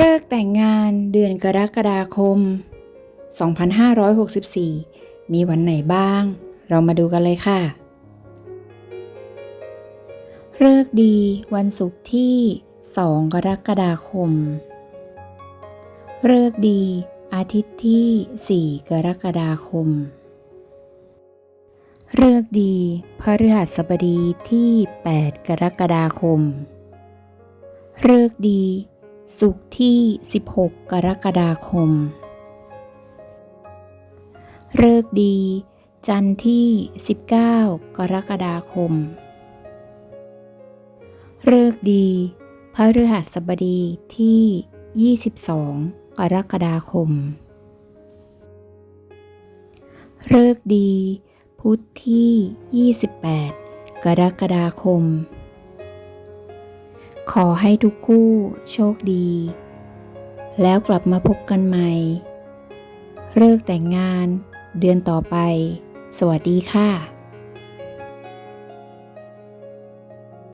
เลิกแต่งงานเดือนกรกฎาคม 2564 มีวันไหนบ้าง เรามาดูกันเลยค่ะเลิกดีวันศุกร์ที่ 2 กรกฎาคมเลิกดีอาทิตย์ที่ 4 กรกฎาคมเลิกดีพฤหัสบดีที่ 8 กรกฎาคมเลิกดี ศุกที่ 16 กรกฎาคมเลิกดี จันทร์ที่ 19 กรกฎาคมเลิกดีพฤหัสบดีที่ 22 กรกฎาคมเลิกดี พุธที่ 28 กรกฎาคม ขอให้ทุกคู่โชคดี แล้วกลับมาพบกันใหม่เลิกแต่งงานเดือนต่อไป สวัสดีค่ะ